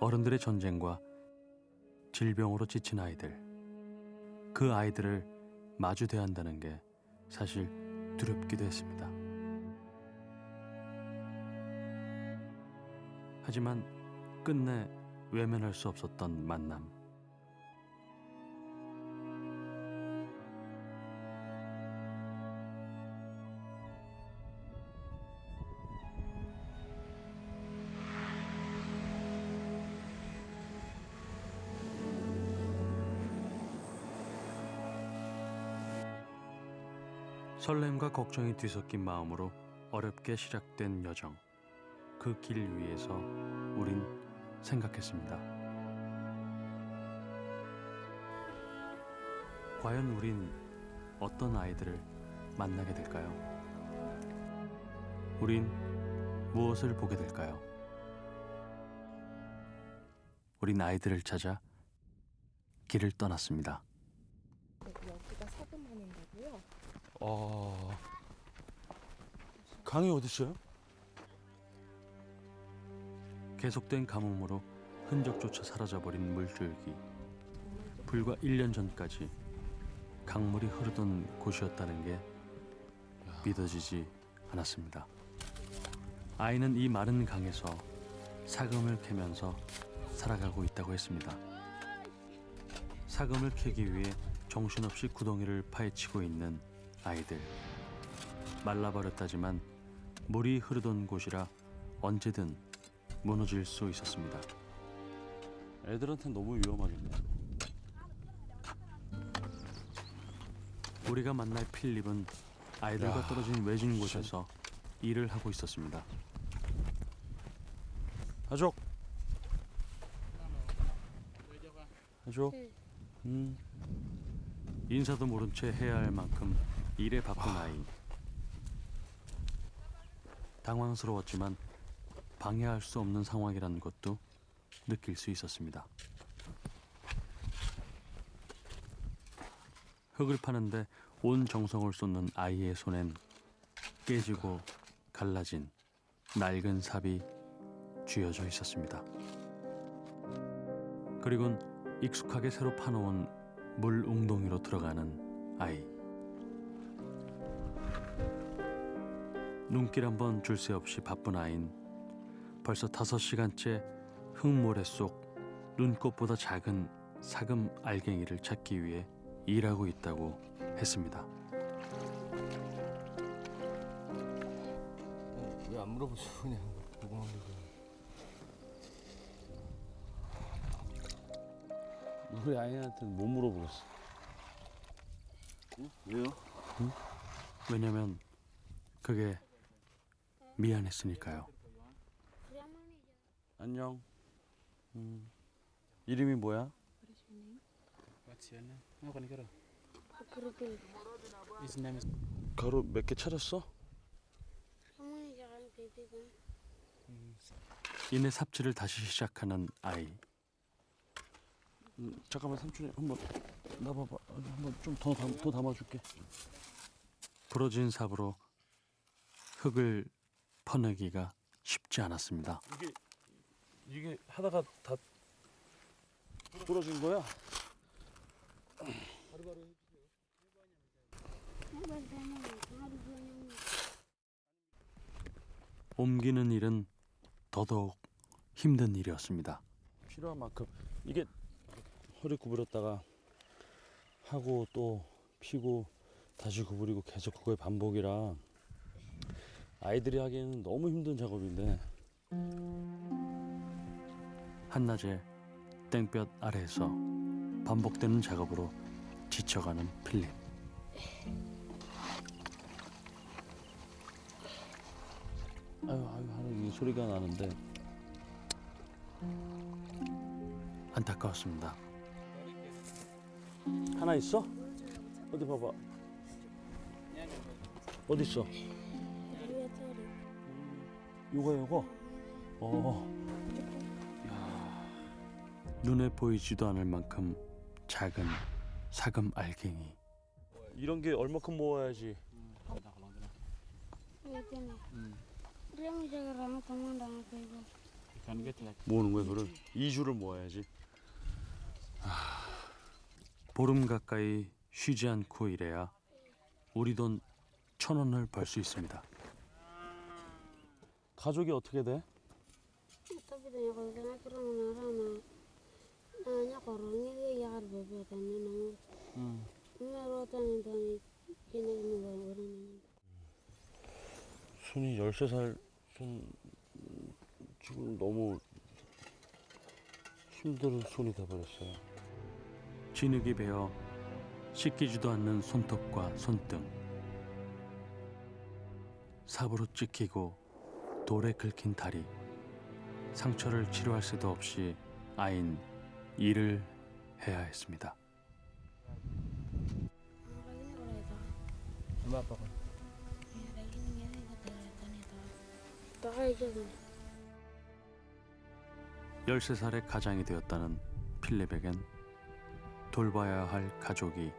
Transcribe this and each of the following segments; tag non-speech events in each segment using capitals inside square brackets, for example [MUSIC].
어른들의 전쟁과 질병으로 지친 아이들. 그 아이들을 마주 대한다는 게 사실 두렵기도 했습니다. 하지만 끝내 외면할 수 없었던 만남. 설렘과 걱정이 뒤섞인 마음으로 어렵게 시작된 여정. 그 길 위에서 우린 생각했습니다. 과연 우린 어떤 아이들을 만나게 될까요? 우린 무엇을 보게 될까요? 우린 아이들을 찾아 길을 떠났습니다. 여기가 사금원인가고요. 아 강이 어디 있어요? 계속된 가뭄으로 흔적조차 사라져버린 물줄기. 불과 1년 전까지 강물이 흐르던 곳이었다는 게 믿어지지 않았습니다. 아이는 이 마른 강에서 사금을 캐면서 살아가고 있다고 했습니다. 사금을 캐기 위해 정신없이 구덩이를 파헤치고 있는 아이들. 말라버렸다지만 물이 흐르던 곳이라 언제든 무너질 수 있었습니다. 애들한테 너무 위험하겠네. 우리가 만날 필립은 아이들과 야, 떨어진 외진 곳에서 일을 하고 있었습니다. 하족. 하족. 네. 음. 인사도 모른 채 해야 할 만큼 일에 바쁜 아이. 당황스러웠지만 방해할 수 없는 상황이라는 것도 느낄 수 있었습니다. 흙을 파는데 온 정성을 쏟는 아이의 손엔 깨지고 갈라진 낡은 삽이 쥐어져 있었습니다. 그리곤 익숙하게 새로 파놓은 물 웅덩이로 들어가는 아이. 눈길 한번 줄 새 없이 바쁜 아인 벌써 다섯 시간째 흙모래 속 눈꽃보다 작은 사금 알갱이를 찾기 위해 일하고 있다고 했습니다. 왜 안 물어보죠 그냥 궁금한 게 우리 아이한테는 못 물어보겠어. 응? 왜요? 왜냐면 그게 미안했으니까요. 안녕. 음. 이름이 뭐야? What's your name? No, can you get 그룹을 His name is. 가루 몇 개 찾았어? 베비군 이내 삽질을 다시 시작하는 아이. 음, 잠깐만 삼촌이 한번 나봐봐. 한번 좀 더 더 담아줄게. 부러진 삽으로 흙을 퍼내기가 쉽지 않았습니다. 이게 이게 하다가 다 부러진 거야? 옮기는 일은 더더욱 힘든 일이었습니다. 필요한 만큼 이게 허리 구부렸다가 하고 또 피고 다시 구부리고 계속 그거의 반복이라 아이들이 하기에는 너무 힘든 작업인데 한낮에 땡볕 아래에서 반복되는 작업으로 지쳐가는 필립. 아유 아유 하는 이 소리가 나는데 안타까웠습니다. 하나 있어? 어디 봐봐 어디 있어? 요거 요거. 어. 눈에 보이지도 않을 만큼 작은 사금 알갱이. 이런 게 얼마큼 모아야지. 모으는 거야 그를? 2주를 모아야지. 보름 가까이 쉬지 않고 일해야 우리 돈 천 원을 벌 수 있습니다. 가족이 어떻게 돼? Kurang mana nanya korang ini ya har bebe tanya nang. 응. Tanya kini ini orang orang nanya. 순이 13살 순 음, 지금 너무 힘든 손이 돼버렸어요 진흙이 베어 씻기지도 않는 손톱과 손등 삽으로 찍히고 돌에 긁힌 다리 상처를 치료할 새도 없이 아인 일을 해야 했습니다. Orang ini kalau itu, Ano ba pa ko? ya lagi ni ini kata tanya itu. Tak aja kan. 13살의 가장이 되었다는 필립에겐 돌봐야 할 가족이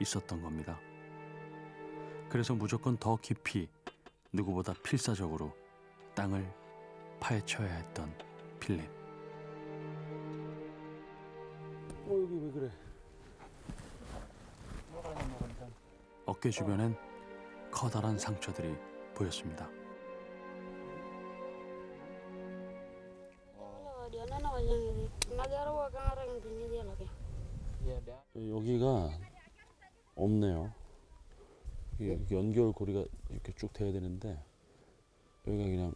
있었던 겁니다. 그래서 무조건 더 깊이 누구보다 필사적으로 땅을 파헤쳐야 했던 필립. 어 여기 왜 그래? 어깨 주변엔 커다란 상처들이 보였습니다. 여기가 없네요 이게 이렇게 연결 고리가 이렇게 쭉 돼야 되는데 여기가 그냥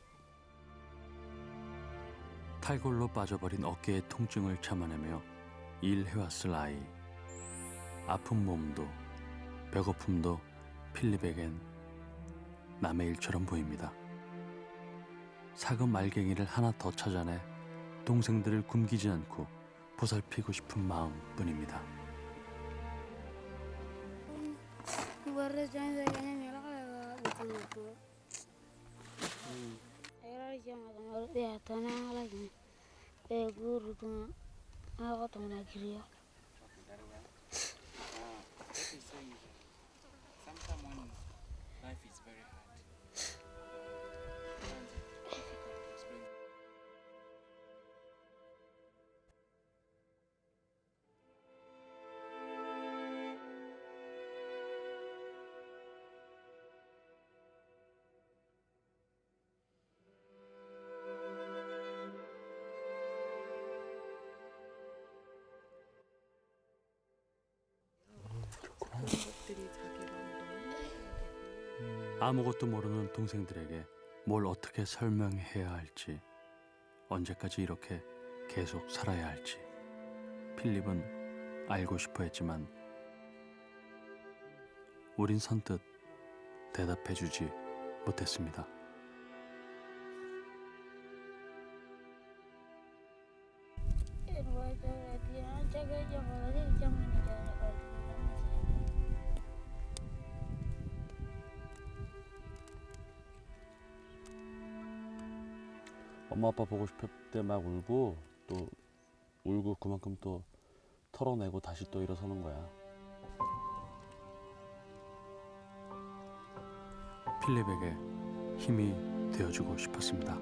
탈골로 빠져버린 어깨의 통증을 참아내며 일해왔을 아이. 아픈 몸도 배고픔도 필립에겐 남의 일처럼 보입니다. 사금 알갱이를 하나 더 찾아내 동생들을 굶기지 않고 보살피고 싶은 마음뿐입니다. e, grubuna, hayatımına giriyor. 아무것도 모르는 동생들에게 뭘 어떻게 설명해야 할지, 언제까지 이렇게 계속 살아야 할지, 필립은 알고 싶어 했지만, 우린 선뜻 대답해주지 못했습니다. 엄마 아빠 보고 싶을 때 막 울고 또 울고 그만큼 또 털어내고 다시 또 일어서는 거야 필립에게 힘이 되어주고 싶었습니다.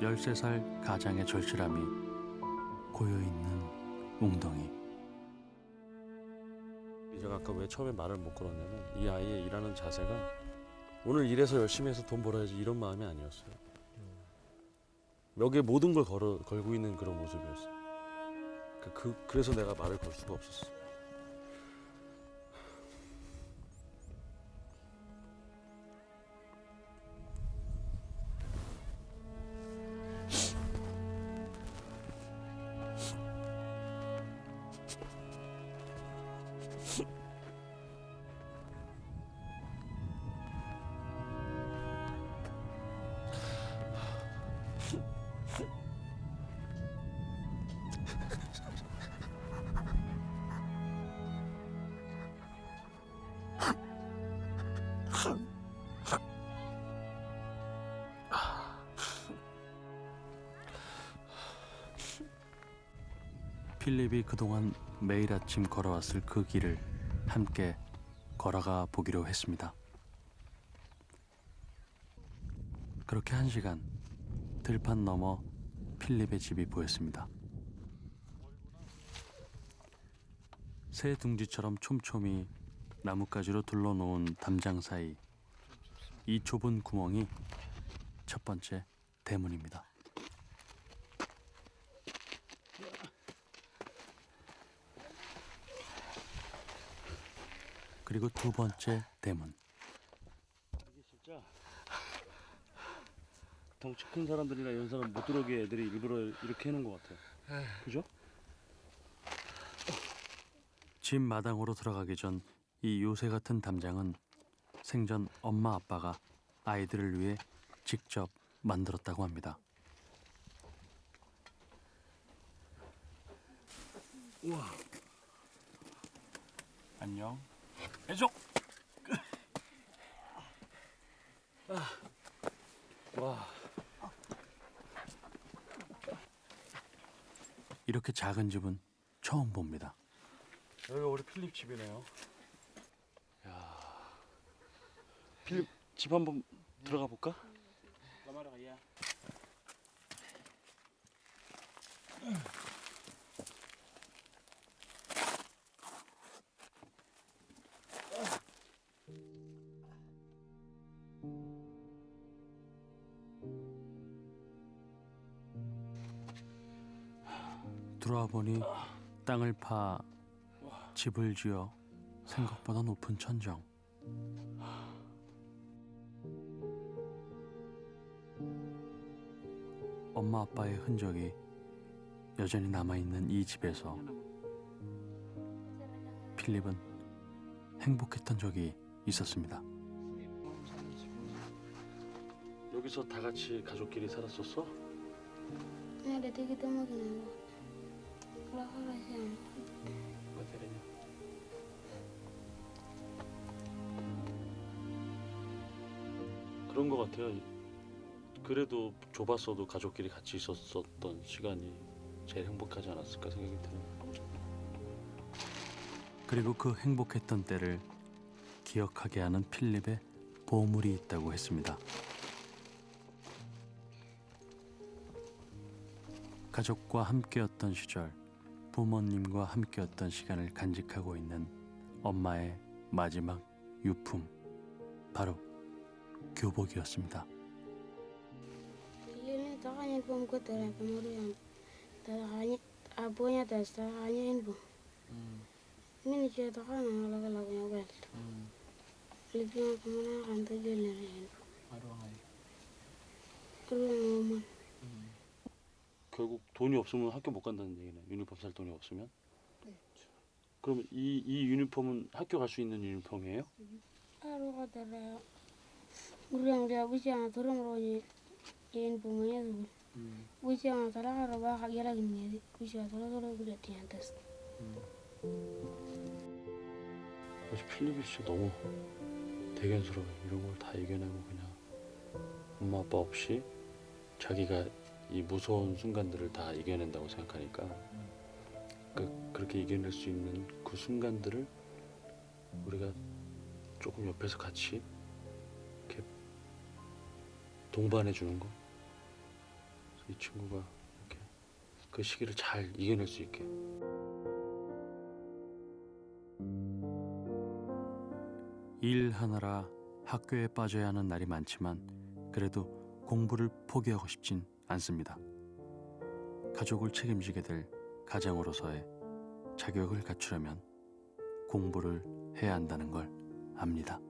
13살 가장의 절실함이 고여있는 웅덩이. 제가 아까 왜 처음에 말을 못 걸었냐면 이 아이의 일하는 자세가 오늘 일해서 열심히 해서 돈 벌어야지 이런 마음이 아니었어요. 여기에 모든 걸 걸어, 걸고 있는 그런 모습이었어요. 그, 그, 그래서 내가 말을 걸 수가 없었어. 필립이 그동안 매일 아침 걸어왔을 그 길을 함께 걸어가 보기로 했습니다. 그렇게 한 시간 들판 너머 필립의 집이 보였습니다. 새 둥지처럼 촘촘히 나뭇가지로 둘러놓은 담장 사이 이 좁은 구멍이 첫 번째 대문입니다. 그리고 두 번째 대문. 이게 진짜 덩치 큰 사람들이나 이런 사람 못 들어오게 애들이 일부러 이렇게 해놓은 것 같아요. 그죠? 집 마당으로 들어가기 전 이 요새 같은 담장은 생전 엄마 아빠가 아이들을 위해 직접 만들었다고 합니다. 우와. 안녕. 해줘. 와. 이렇게 작은 집은 처음 봅니다. 여기가 우리 필립 집이네요. 야. 필립 집 한번 들어가 볼까? 땅을 파 집을 지어 생각보다 높은 천정. 엄마 아빠의 흔적이 여전히 남아 있는 이 집에서 필립은 행복했던 적이 있었습니다. 여기서 다 같이 가족끼리 살았었어? Temu kena. Kalau kalau siang, 그런 것 같아요. 그래도 좁았어도 가족끼리 같이 있었었던 시간이 제일 행복하지 않았을까 생각이 드네요. 그리고 그 행복했던 때를 기억하게 하는 필립의 보물이 있다고 했습니다. 가족과 함께였던 시절, 부모님과 함께였던 시간을 간직하고 있는 엄마의 마지막 유품, 바로 교복이었습니다. ini 결국 돈이 없으면 학교 못 간다는 얘기네. 유니폼 살 돈이 없으면. 그럼 이, 이 유니폼은 학교 갈 수 있는 유니폼이에요? Turun roji, info punya tu. Bisa salah kalau bah kaya lagi ni, bisa salah salah kuda tiang tes. 그래서 필립이 진짜 너무 대견스러워. 이런 걸 다 이겨내고 그냥 엄마 아빠 없이 자기가 이 무서운 순간들을 다 이겨낸다고 생각하니까 그, 그렇게 이겨낼 수 있는 그 순간들을 우리가 조금 옆에서 같이 이렇게 동반해 주는 거. 이 친구가 이렇게 그 시기를 잘 이겨낼 수 있게. 일 하느라 학교에 빠져야 하는 날이 많지만 그래도 공부를 포기하고 싶진 않습니다. 가족을 책임지게 될 가장으로서의 자격을 갖추려면 공부를 해야 한다는 걸 압니다.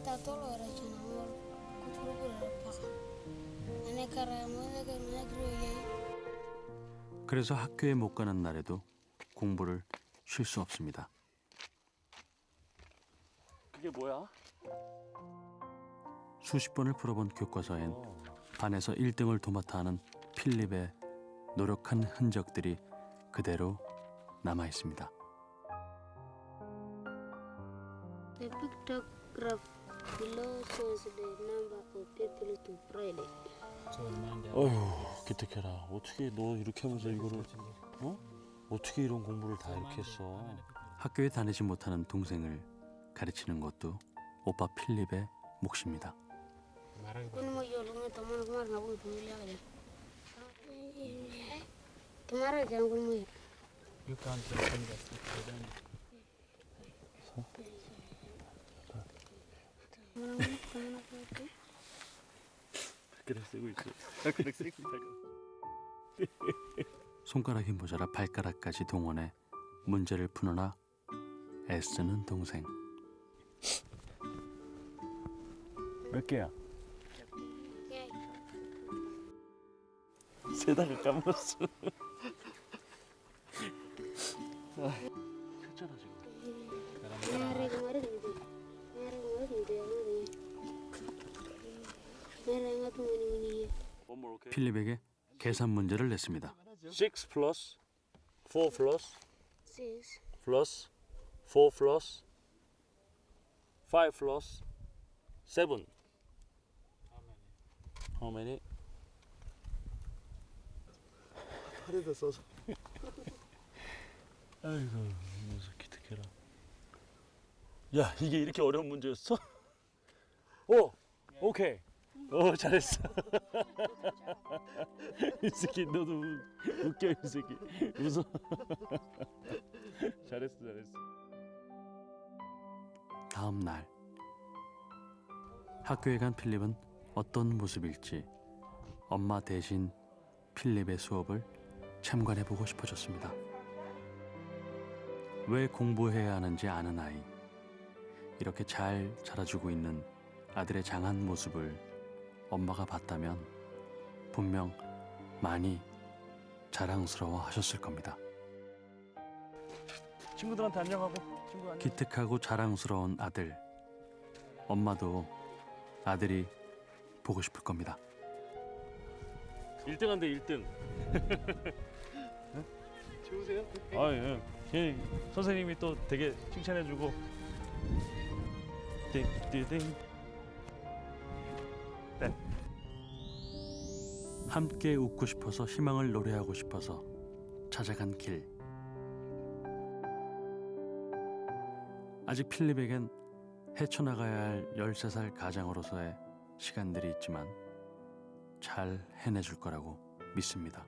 Anta tolo ra chana mor. Kuturu bero paka. Ane kara mo da kira mo kira yo. 그래서 학교에 못 가는 날에도 공부를 쉴 수 없습니다. 그게 뭐야? 수십 번을 풀어본 교과서엔 어. 반에서 1등을 도맡아 하는 필립의 노력한 흔적들이 그대로 남아 있습니다. Below shows the number of people to Monday. 어휴 기특해라. 어떻게 너 이렇게 하면서 이거를 어? 어떻게 이런 공부를 다 이렇게 했어? 학교에 다니지 못하는 동생을 가르치는 것도 오빠 필립의 몫입니다. 발가락 쓰고 있어 발가락 쓰고 [LAUGHS] 손가락이 모자라 발가락까지 동원해 문제를 푸느라 애쓰는 동생. 몇 개야? 세다가 까먹었어 [LAUGHS] [LAUGHS] 필립에게 계산 문제를 냈습니다. 6 플러스 4 플러스. 플러스 4 플러스 5 플러스 7 how many? How many? 팔에다 써서 [LAUGHS] 아이고 녀석 기특해라 야 이게 이렇게 어려운 문제였어? [LAUGHS] 오! 오케이 오 잘했어. [LAUGHS] 이 새끼 너도 우- 웃겨 이 새끼. 웃어. [LAUGHS] 잘했어 잘했어. 다음 날. 학교에 간 필립은 어떤 모습일지 엄마 대신 필립의 수업을 참관해 보고 싶어졌습니다. 왜 공부해야 하는지 아는 아이. 이렇게 잘 자라주고 있는 아들의 장한 모습을 엄마가 봤다면 분명 많이 자랑스러워 하셨을 겁니다. 친구들한테 안녕하고 친구 안녕 기특하고 자랑스러운 아들. 엄마도 아들이 보고 싶을 겁니다. 1등 한대 1등 [LAUGHS] 좋으세요? 아 예. 예. 선생님이 또 되게 칭찬해주고 띵띵띵 함께 웃고 싶어서 희망을 노래하고 싶어서 찾아간 길. 아직 필립에겐 헤쳐나가야 할 13살 가장으로서의 시간들이 있지만 잘 해내줄 거라고 믿습니다.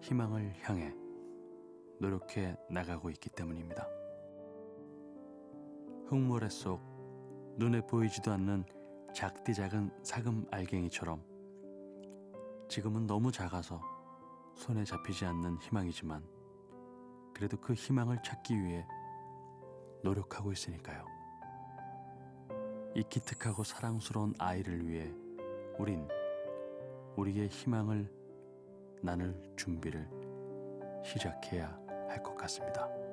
희망을 향해 노력해 나가고 있기 때문입니다. 흙모래 속 눈에 보이지도 않는 작디 작은 사금 알갱이처럼 지금은 너무 작아서 손에 잡히지 않는 희망이지만 그래도 그 희망을 찾기 위해 노력하고 있으니까요. 이 기특하고 사랑스러운 아이를 위해 우린 우리의 희망을 나눌 준비를 시작해야 할 것 같습니다.